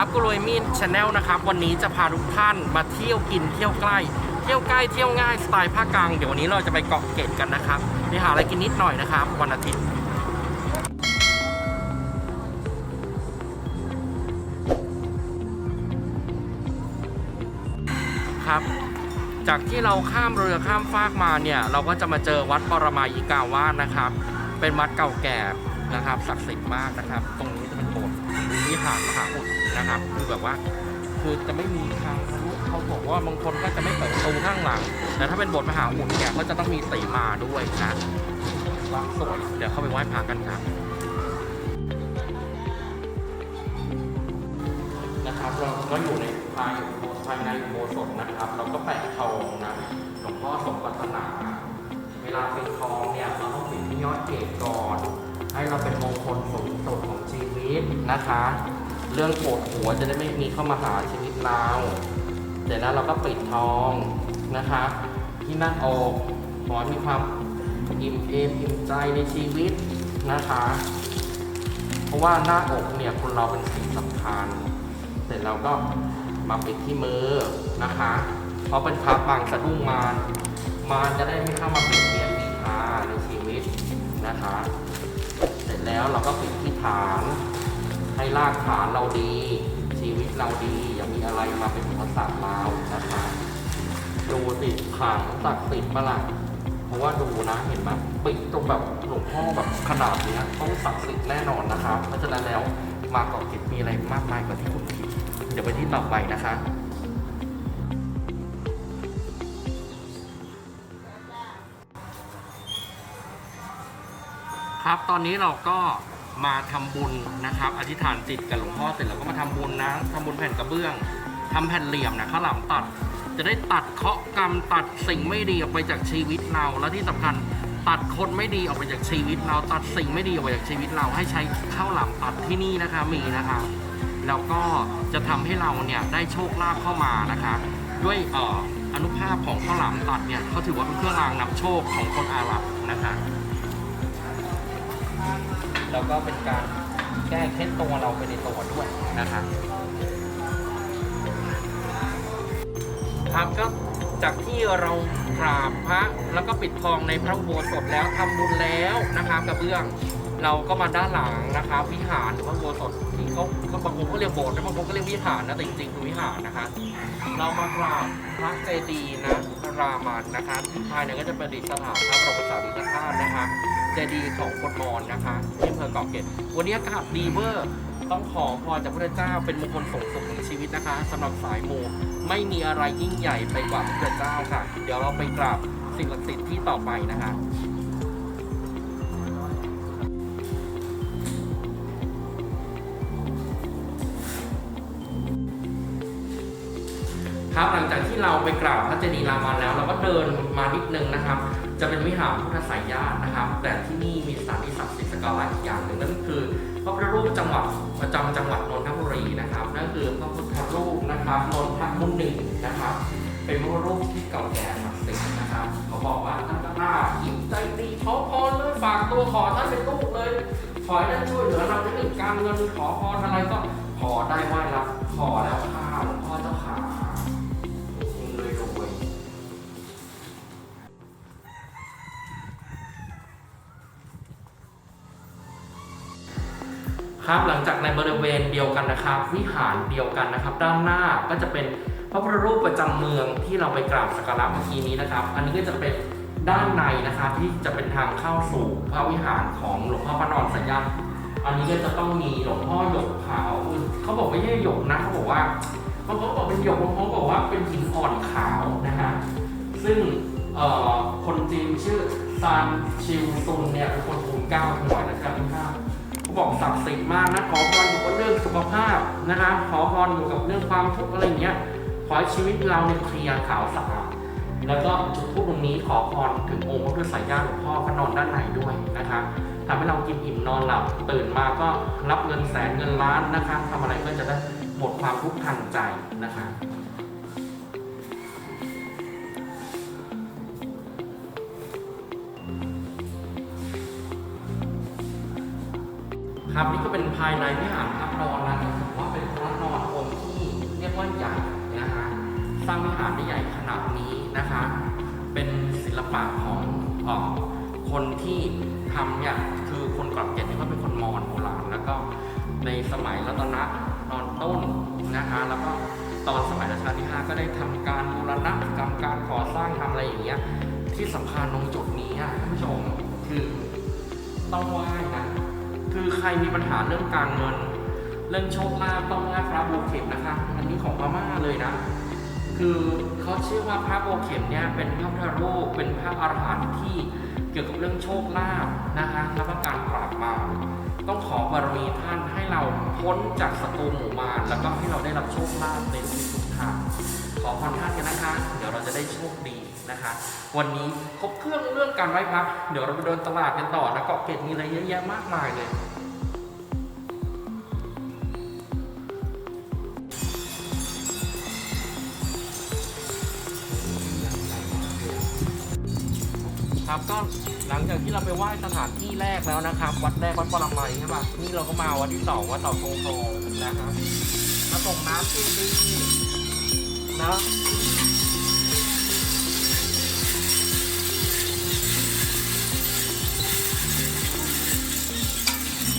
ครับกุโรยมีนชาแนลนะครับ วันนี้จะพาทุกท่านมาเที่ยวกินเที่ยวใกล้ เที่ยวใกล้เที่ยวง่ายสไตล์ภาคกลางเดี๋ยววันนี้เราจะไปเกาะเกร็ดกันนะครับไปหาอะไรกินนิดหน่อยนะครับ วันอาทิตย์ครับ จากที่เราข้ามเรือข้ามฟากมาเนี่ย เราก็จะมาเจอวัดปรมายิกาวาสนะครับ เป็นวัดเก่าแก่นะครับศักดิ์สิทธิ์มากนะครับ ตรง วิหารมหาอุดนะครับคือแบบว่าคือจะไม่มีทางทะลุเขาบอกว่าบางคนก็จะไม่เปิดประตูข้างหลัง แต่ถ้าเป็นบสถ์มหาอุดเนี่ยก็จะต้องมีตีมาด้วยนะวัดสวยเดี๋ยวเข้าไปไหว้พระกันครับนะครับเราก็อยู่ในภายภายในโบสถนะครับ เราก็แปะทองนะหลวงพ่อสมปรารถนา เวลาเป็นทองเนี่ยเราต้องปิดที่ยอดเกศก่อน ให้เราเป็นมงคลสูงสุดของชีวิตนะคะ เรื่องปวดหัวจะได้ไม่มีเข้ามาหาชีวิตเราเสร็จแล้วเราก็ปิดทองนะคะ ที่หน้าอกขอให้มีความอิ่มเอมอิ่มใจในชีวิตนะคะ เพราะว่าหน้าอกเนี่ยคนเราเป็นสิ่งสำคัญ เสร็จแล้วก็มาปิดที่มือนะคะ เพราะเป็นพระบางสะดุ้งมารมารจะได้ไม่เข้ามาเบียดเบียนมีทาในชีวิตนะคะ แล้วเราก็ปิดที่ฐาน ให้รากฐานเราดี ชีวิตเราดี อย่ามีอะไรมาเป็นอุปสรรคเรานะคะดูสิขลังศักดิ์สิทธิ์ประหลาดเพราะว่าดูนะเห็นไหมปิดตรงแบบหลวงพ่อแบบขนาดเนี้ยต้องศักดิ์สิทธิ์แน่นอนนะคะเพราะฉะนั้นแล้วมาเกาะเกร็ดมีอะไรมากมายกว่าที่คุณคิดเดี๋ยวไปที่ต่อไปนะคะ ครับ ตอนนี้เราก็มาทำบุญนะครับ อธิษฐานจิตกับหลวงพ่อเสร็จแล้วก็มาทำบุญนะทำบุญแผ่นกระเบื้องทำแผ่นเหลี่ยมนะข้าวหลามตัด จะได้ตัดเคาะกรรมตัดสิ่งไม่ดีออกไปจากชีวิตเรา และที่สำคัญตัดคนไม่ดีออกไปจากชีวิต เราตัดสิ่งไม่ดีออกไปจากชีวิตเราให้ใช้ข้าวหลามตัดที่นี่นะคะมีนะคะแล้วก็จะทำให้เราเนี่ยได้โชคลาภเข้ามานะคะด้วยอออนุภาพของข้าวหลามตัดเนี่ยเขาถือว่าเป็นเครื่องรางนำโชคของคนอาหรับนะคะ แล้วก็เป็นการแก้เคล็ดตัวเราไปในตัวด้วยนะครับครับก็จากที่เรากราบพระแล้วก็ปิดทองในพระอุโบสถแล้วทำบุญแล้วนะครับกระเบื้องเราก็มาด้านหลังนะครับวิหารหรือว่าอุโบสถที่เขาเขาบางคนก็เรียกโบสถ์นะบางคนก็เรียกวิหารนะแต่จริงๆคือวิหารนะคะ เรามากราบพระเจดีย์นะพระรามันนะคะที่ภายในก็จะประดิษฐานพระบรมสารีริกธาตุนะคะเจดีย์ของคนมอญนะคะที่อำเภอเกาะเกร็ดวันนี้อากาศดีเวอร์ต้องขอพรจากพระเจ้าเป็นมงคลสูงสุดของชีวิตนะคะสำหรับสายมูไม่มีอะไรยิ่งใหญ่ไปกว่าพระเจ้าค่ะ เดี๋ยวเราไปกราบสิ่งศักดิ์สิทธิ์ที่ต่อไปนะคะครับหลังจากที่เราไปกราบพระเจดีย์รามันแล้ว เราก็เดินมานิดนึงนะครับ จะเป็นวิหารพุทธสายญาตินะครับ แต่ที่นี่มีสถานที่ศักดิ์สิทธิ์สกการะอีกอย่างหนึ่งนั่นคือพระพุทธรูปจังหวัดประจำจังหวัดนนทบุรีนะครับ นั่นคือพระพุทธรูปนะครับนนทมุนีนะครับ เป็นพระพุทธรูปที่เก่าแก่ศักดิ์สิทธิ์นะครับเขาบอกว่าท่านก็น่าอิ่มใจดีขอพรเลยฝากตัวขอท่านเป็นลูกเลย ขอให้ท่านช่วยเหลือเราในเรื่องการเงินขอพรอะไรก็ขอได้ไหว้รับขอแล้วข้า ครับ หลังจากในบริเวณเดียวกันนะครับ วิหารเดียวกันนะครับ ด้านหน้าก็จะเป็นพระพุทธรูปประจำเมืองที่เราไปกราบสักการะเมื่อกี้นี้นะครับ อันนี้ก็จะเป็นด้านในนะครับที่จะเป็นทางเข้าสู่พระวิหารของหลวงพ่อพระนอนสัญญาอันนี้ก็จะต้องมีหลวงพ่อหยกขาวเขาบอกไม่ใช่หยกนะเขาบอกว่าบางคนบอกเป็นหยกบางคนบอกว่าเป็นหินอ่อนขาวนะฮะซึ่งคนจีนชื่อซานชิวซุนเนี่ยเป็นคนทูลเก้าถวายรัชกาลที่ห้าเขา บอกศักดิ์สิทธิ์มากนะขอพรอยู่กับเรื่องสุขภาพนะคะขอพรอยู่กับเรื่องความทุกข์อะไรเงี้ยขอให้ชีวิตเราเนี่ยเคลียร์ขาวสะอาดแล้วก็จุดทูปตรงนี้ขอพรถึงองค์พระพุทธสายญาติหลวงพ่อพระนอนด้านในด้วยนะคะทำให้เรากินอิ่มนอนหลับตื่นมาก็รับเงินแสนเงินล้านนะคะทำอะไรก็จะได้หมดความทุกข์ทางใจนะคะ ครับนี่ก็เป็นภายในวิหารพระนอนนะครับว่าเป็นพระนอนอสร้างวิหารได้ใหญ่ขนาดนี้นะคะ เป็นศิลปะของออคนที่ทำเนี่ยคือคนเกาะเกร็ดเนี่ยเขาเป็นคนมอญโบราณแล้วก็ในสมัยรัตนะตอนต้นนะคะ แล้วก็ตอนสมัยรัชกาลที่ 5 ก็ได้ทำการบูรณะทำการก่อสร้างทำอะไรอย่างเงี้ยที่สำคัญตรงจุดนี้ท่านผู้ชมคือต้องไหว้นะ คือใครมีปัญหาเรื่องการเงิน เรื่องโชคลาภต้องไหว้พระโบเข็มนะคะ อันนี้ของพม่าเลยนะ คือเขาเชื่อว่าพระโบเข็มเนี่ยเป็นพระพุทธรูปเป็นพระอรหันต์ที่เกี่ยวกับเรื่องโชคลาภนะคะแล้วก็การปราบมารต้องขอบารมีท่านให้เราพ้นจากศัตรูหมู่มารแล้วก็ให้เราได้รับโชคลาภในทุกทุกทางขอพรท่านกันนะคะ เดี๋ยวเราจะได้โชคดีนะคะ วันนี้ครบเครื่องเรื่องการไหว้พระเดี๋ยวเราไปเดินตลาดกันต่อนะเกาะเกร็ดมีอะไรเยอะแยะมากมายเลย ครับก็หลังจากที่เราไปไหว้สถานที่แรกแล้วนะครับ วัดแรกวัดปรมัยใช่ป่ะนี่เราก็มาวัดที่สองวัดเต่าทงทองนะครับมาส่งน้ำเจดีย์นะ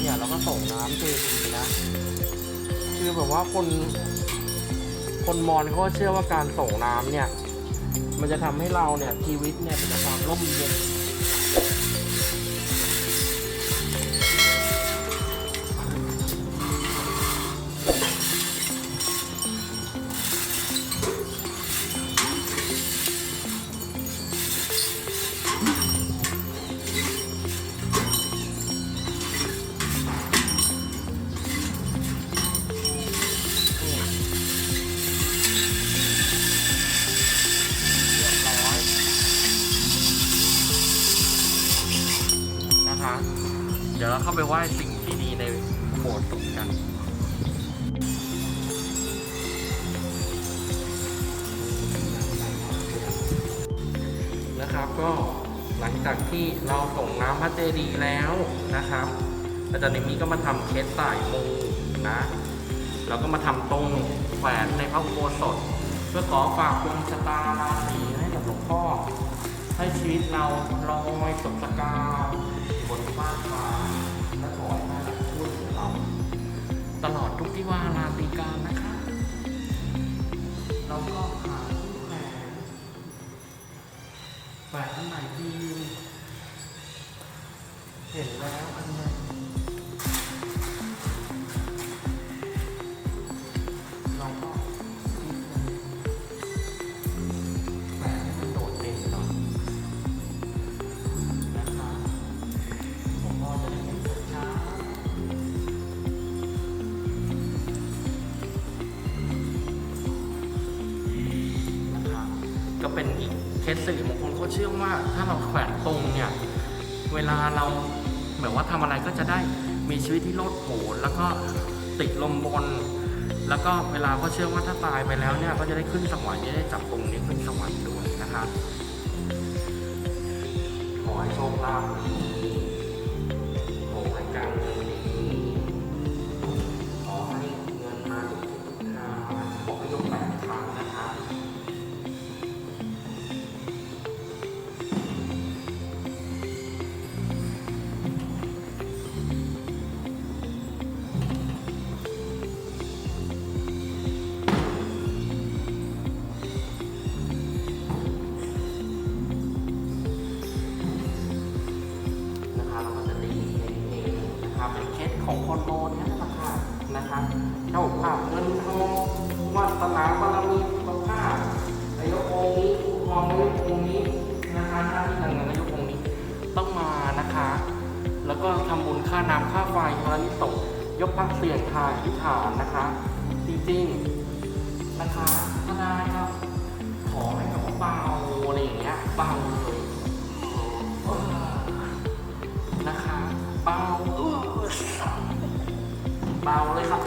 เนี่ยเราก็ส่งน้ำเจดีย์นะ คือแบบว่าคน คนมอญเขาก็เชื่อว่าการส่งน้ำเนี่ย มันจะทำให้เราเนี่ยชีวิตเนี่ยมีความร่มเย็น เข้าไปไหว้สิ่งที่ดีในโบสถ์ตรงกันนะครับก็หลังจากที่เราส่งน้ำพระเจดีย์แล้วนะครับอาจารย์นิมีก็มาทำเคสสายมูนะแล้วก็มาทำตรงแขวนในพระอุโบสถ เพื่อขอฝากดวงชะตาราศีให้กับหลวงพ่อ ให้ชีวิตเราลอยสมสกาวบนฟ้าฟ้า ตลอดทุกที่ว่าราตรีการนะคะเราก็หาที่แขวนแขวนอันไหนดีเห็นแล้วอันไหน เคสสื่อบางคนเขาเชื่อว่าถ้าเราแขวนตรงเนี่ยเวลาเราแบบว่าทำอะไรก็จะได้มีชีวิตที่โลดโผนแล้วก็ติดลมบน แล้วก็เวลาก็เชื่อว่าถ้าตายไปแล้วเนี่ยก็จะได้ขึ้นสวรรค์จะได้จับตรงนี้ขึ้นสวรรค์ด้วยนะครับขอให้โชคลาภ ก็ทำบุญค่าน้ำค่าไฟมรณิสงยกพักเสี่ยงทายที่ฐานนะคะ จริงๆนะคะถ้าได้ครับ ขอให้แบบว่าเบาอะไรอย่างเงี้ยเบาเลยนะคะเบาเออเบาเลยครั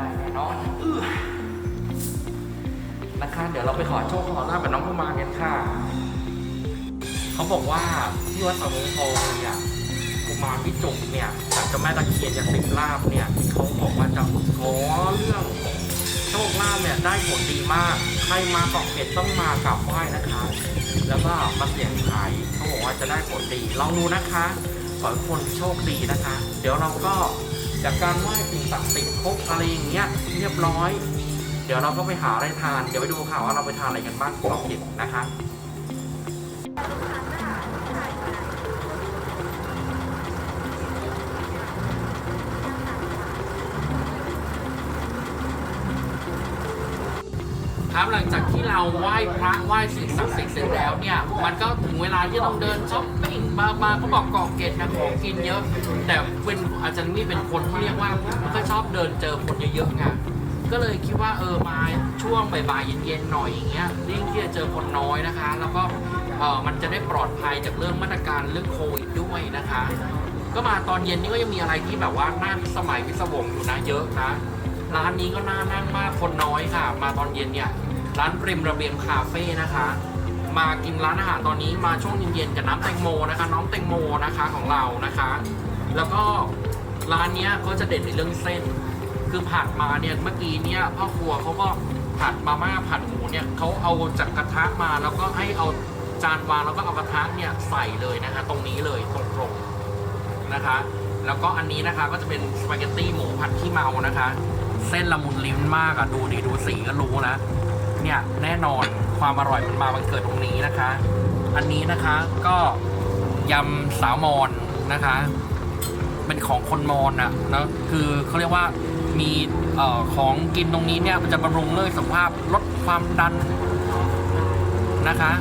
ได้แน่นอนอื้อนะคะเดี๋ยวเราไปขอโชคขอลาบกับน้องกุมารกันค่ะ เขาบอกว่าที่วัดสามงทองเนี่ยกุมารพี่จุกเนี่ยจากเจ้าแม่ตะเคียนจากสิบลาบเนี่ยเขาบอกว่าจะขอเรื่องโชคลาภเนี่ยได้ผลดีมาก ใครมาเกาะเกร็ดต้องมากราบไหว้นะคะ แล้วก็มาเสี่ยงทายเขาบอกว่าจะได้ผลดี ลองดูนะคะ ขอให้คนโชคดีนะคะ เดี๋ยวเราก็ จากการไหว้สิ่งศักดิ์สิทธิ์ครบอะไรอย่างเงี้ยเรียบร้อย เดี๋ยวเราก็ไปหาอะไรทาน เดี๋ยวไปดูค่ะว่าเราไปทานอะไรกันบ้างสองเกร็ดนะคะ ครับหลังจากที่เราไหว้พระไหว้สิ่งศักดิ์สิทธิ์เสร็จแล้วเนี่ย มันก็ถึงเวลาที่ต้องเดินช้อปปิ้งบาบาเขาบอกเกาะเกร็ดนะของกินเยอะ แต่เป็นอาจารย์มี่เป็นคนที่เรียกว่าไม่ค่อยชอบเดินเจอคนเยอะๆไงก็เลยคิดว่าเออมาช่วงบ่ายๆเย็นๆหน่อยอย่างเงี้ยยิ่งที่จะเจอคนน้อยนะคะ แล้วก็เออมันจะได้ปลอดภัยจากเรื่องมาตรการเรื่องโควิดด้วยนะคะ ก็มาตอนเย็นนี่ก็ยังมีอะไรที่แบบว่าน่าพิสมัยพิศวงอยู่นะเยอะนะร้านนี้ก็น่านั่งมากคนน้อยค่ะ มาตอนเย็นเนี่ย ร้านริมระเบียงคาเฟ่นะคะ มากินร้านอาหารตอนนี้มาช่วงเย็นๆกับน้ำแตงโมนะคะ น้องแตงโมนะคะของเรานะคะ แล้วก็ร้านเนี้ยเขาจะเด่นในเรื่องเส้น คือผัดมาเนี่ยเมื่อกี้เนี่ยพ่อครัวเขาก็ผัดมาม่าผัดหมูเนี่ยเขาเอาจากกระทะมาแล้วก็ให้เอาจานวางแล้วก็เอากระทะเนี่ยใส่เลยนะคะ ตรงนี้เลยตรงๆนะคะ แล้วก็อันนี้นะคะก็จะเป็นสปาเกตตี้หมูผัดขี้เมานะคะ เส้นละมุนลิ้นมากอะดูดิดูสีก็รู้นะ เนี่ยแน่นอนความอร่อยมันมามันเกิดตรงนี้นะคะ อันนี้นะคะก็ยำสาวมอนนะคะ เป็นของคนมอนอะนะคือเขาเรียกว่ามีเอ่อของกินตรงนี้เนี่ยมันจะบำรุงเรื่องสุขภาพลดความดันนะคะ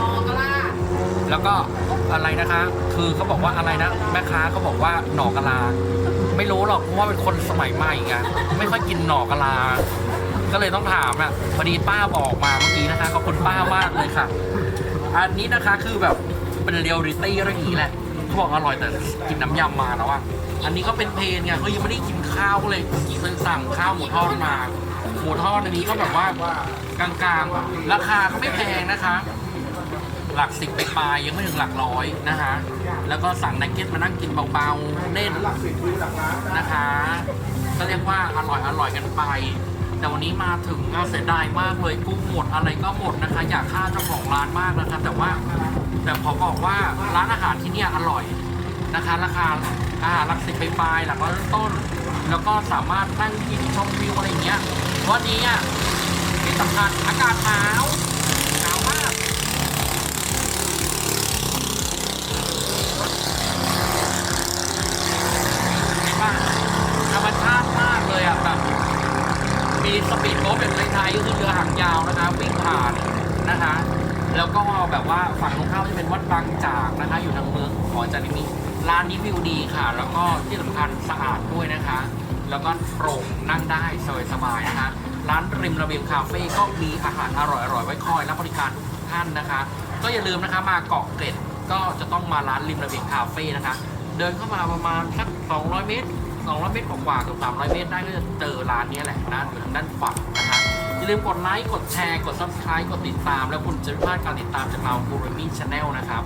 นอกระลาแล้วก็อะไรนะคะ คือเขาบอกว่าอะไรนะแม่ค้าเขาบอกว่าหน่อกะลา ไม่รู้หรอกเพราะว่าเป็นคนสมัยใหม่ไงไม่ค่อยกินหน่อกะลา ก็เลยต้องถามอะพอดีป้าบอกมาเมื่อกี้นะคะขอบคุณป้ามากเลยค่ะ อันนี้นะคะคือแบบเป็นเรียลลิตี้เรื่องนี้แหละเขาบอกอร่อยแต่กินน้ำยำมาแล้วอะอันนี้ก็เป็นเพลนไงเขายังไม่ได้กินข้าวก็เลยกินสั่งข้าวหมูทอดมาหมูทอดอันนี้ก็แบบว่ากลางๆ ราคาก็ไม่แพงนะคะ หลักสิบไปปลายยังไม่ถึงหลักร้อยนะคะ แล้วก็สั่งนักเก็ตมานั่งกินเบาๆเล่นนะคะก็เรียกว่าอร่อยอร่อยกันไป แต่วันนี้มาถึงก็เสียดายมากเลยกุ้งหมดอะไรก็หมดนะคะ อยากฆ่าเจ้าของร้านมากนะคะ แต่ว่าแต่ขอบอกว่าร้านอาหารที่เนี่ยอร่อยนะคะ ราคาอาหารหลักสิบไปปลายหลักร้อยต้น แล้วก็สามารถนั่งกินชมวิวอะไรอย่างเงี้ยวันนี้อะที่สำคัญอากาศหนาวหนาวมาก เห็นป่ะธรรมชาติมากเลยอะแบบมีสปีดโบ๊ทแบบไทยๆก็คือเรือหางยาวนะคะวิ่งผ่านนะคะ แล้วก็แบบว่าฝั่งตรงข้ามจะเป็นวัดบางจากนะคะ อยู่ทางเมืองของจันทบุรีร้านนี้วิวดีค่ะ แล้วก็ที่สำคัญสะอาดด้วยนะคะ แล้วก็โปร่งนั่งได้สบายๆนะคะ ร้านริมคาเฟ่ก็มีอาหารอร่อยๆไว้คอยรับบริการทุกท่านนะคะ ก็อย่าลืมนะคะมาเกาะเกร็ดก็จะต้องมาร้านริมระเบียงคาเฟ่นะคะ เดินเข้ามาประมาณสัก200 เมตร 200 เมตรกว่าๆเกับ300 เมตรได้ก็จะเจอร้านนี้แหละนะอยู่ทางด้านฝั่งนะคะอย่าลืมกดไลค์กดแชร์กด subscribe กดติดตาม แล้วคุณจะไม่พลาดการติดตามจากเราบูรมีชาแนลนะครับ